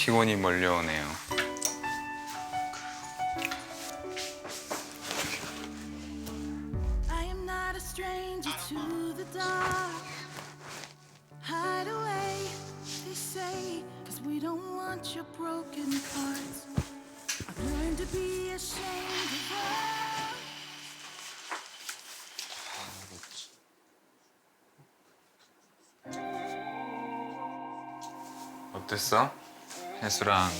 피곤이 몰려오네요. 어땠어? 혜수랑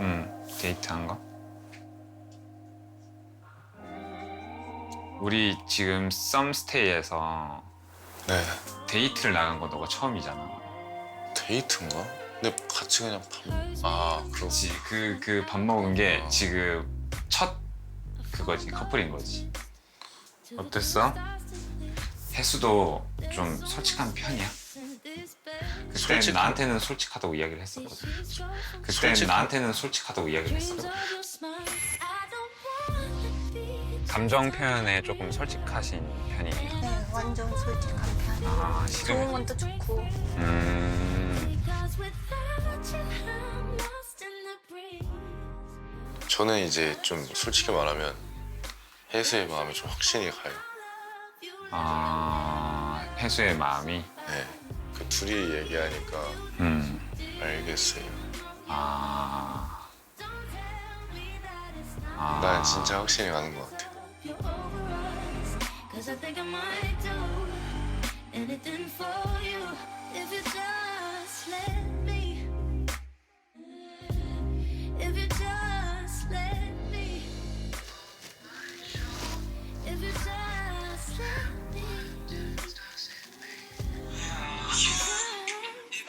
응 데이트한 거? 우리 지금 썸스테이에서 네. 데이트를 나간 거 너가 처음이잖아. 데이트인가? 근데 같이 그냥 밥. 아, 그렇지. 그렇지. 그 그 밥 먹은 게 지금 첫 그거지 커플인 거지. 어땠어? 혜수도 좀 솔직한 편이야. 그때 솔직한- 나한테는 솔직하다고 이야기를 했었거든. 그때 솔직한- 나한테는 솔직하다고 이야기를 했었거든. 감정 표현에 조금 솔직하신 편이에요. 네, 완전 솔직한 편. 아, 좋은 싫으면. 것도 좋고. 음. 저는 이제 좀 솔직히 말하면 혜수의 마음이 좀 확신이 가요. 아, 혜수의 마음이. 네. 그 둘이 얘기하니까 음. 알겠어요. 아. 아. 난 진짜 확신이 가는 것 같아. Cause I think I might do anything for you if you just let